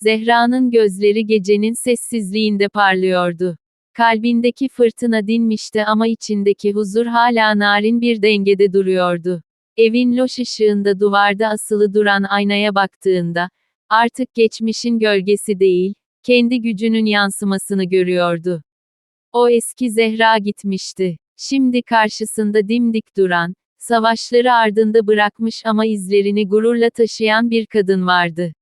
Zehra'nın gözleri gecenin sessizliğinde parlıyordu. Kalbindeki fırtına dinmişti ama içindeki huzur hala narin bir dengede duruyordu. Evin loş ışığında duvarda asılı duran aynaya baktığında, artık geçmişin gölgesi değil, kendi gücünün yansımasını görüyordu. O eski Zehra gitmişti. Şimdi karşısında dimdik duran, savaşları ardında bırakmış ama izlerini gururla taşıyan bir kadın vardı.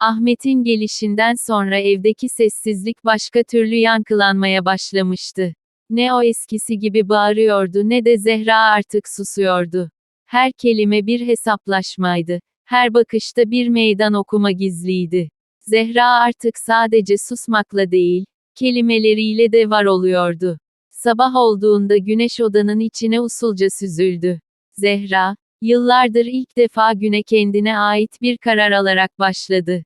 Ahmet'in gelişinden sonra evdeki sessizlik başka türlü yankılanmaya başlamıştı. Ne o eskisi gibi bağırıyordu ne de Zehra artık susuyordu. Her kelime bir hesaplaşmaydı. Her bakışta bir meydan okuma gizliydi. Zehra artık sadece susmakla değil, kelimeleriyle de var oluyordu. Sabah olduğunda güneş odanın içine usulca süzüldü. Zehra, yıllardır ilk defa güne kendine ait bir karar alarak başladı.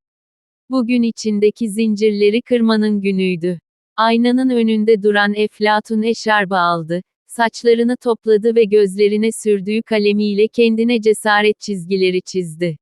Bugün içindeki zincirleri kırmanın günüydü. Aynanın önünde duran Eflatun eşarbı aldı, saçlarını topladı ve gözlerine sürdüğü kalemiyle kendine cesaret çizgileri çizdi.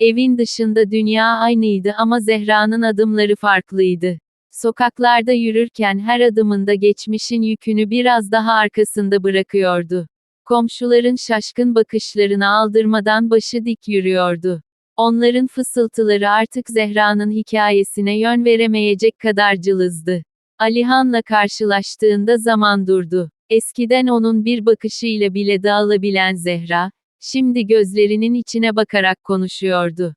Evin dışında dünya aynıydı ama Zehra'nın adımları farklıydı. Sokaklarda yürürken her adımında geçmişin yükünü biraz daha arkasında bırakıyordu. Komşuların şaşkın bakışlarını aldırmadan başı dik yürüyordu. Onların fısıltıları artık Zehra'nın hikayesine yön veremeyecek kadar cılızdı. Alihan'la karşılaştığında zaman durdu. Eskiden onun bir bakışıyla bile dağılabilen Zehra, şimdi gözlerinin içine bakarak konuşuyordu.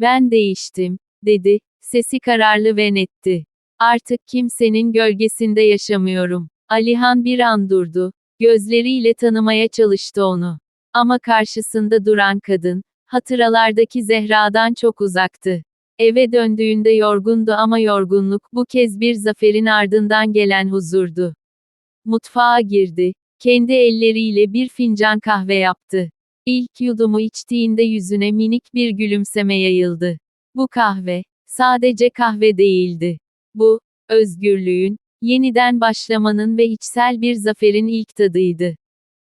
Ben değiştim, dedi, sesi kararlı ve netti. Artık kimsenin gölgesinde yaşamıyorum. Alihan bir an durdu, gözleriyle tanımaya çalıştı onu. Ama karşısında duran kadın, hatıralardaki Zehra'dan çok uzaktı. Eve döndüğünde yorgundu ama yorgunluk bu kez bir zaferin ardından gelen huzurdu. Mutfağa girdi, kendi elleriyle bir fincan kahve yaptı. İlk yudumu içtiğinde yüzüne minik bir gülümseme yayıldı. Bu kahve, sadece kahve değildi. Bu, özgürlüğün, yeniden başlamanın ve içsel bir zaferin ilk tadıydı.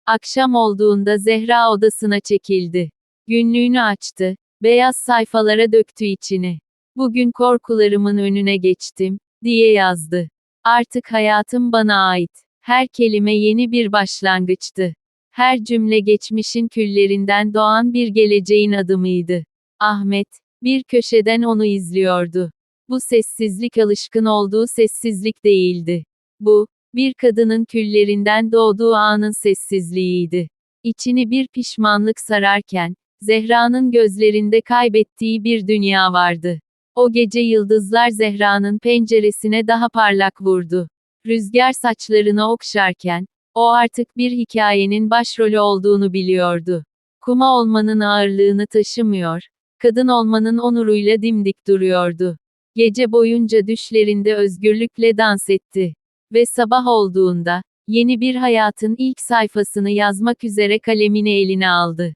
Akşam olduğunda Zehra odasına çekildi. Günlüğünü açtı, beyaz sayfalara döktü içini. Bugün korkularımın önüne geçtim, diye yazdı. Artık hayatım bana ait. Her kelime yeni bir başlangıçtı. Her cümle geçmişin küllerinden doğan bir geleceğin adımıydı. Ahmet, bir köşeden onu izliyordu. Bu sessizlik alışkın olduğu sessizlik değildi. Bu, bir kadının küllerinden doğduğu anın sessizliğiydi. İçini bir pişmanlık sararken, Zehra'nın gözlerinde kaybettiği bir dünya vardı. O gece yıldızlar Zehra'nın penceresine daha parlak vurdu. Rüzgar saçlarını okşarken, o artık bir hikayenin başrolü olduğunu biliyordu. Kuma olmanın ağırlığını taşımıyor, kadın olmanın onuruyla dimdik duruyordu. Gece boyunca düşlerinde özgürlükle dans etti. Ve sabah olduğunda, yeni bir hayatın ilk sayfasını yazmak üzere kalemini eline aldı.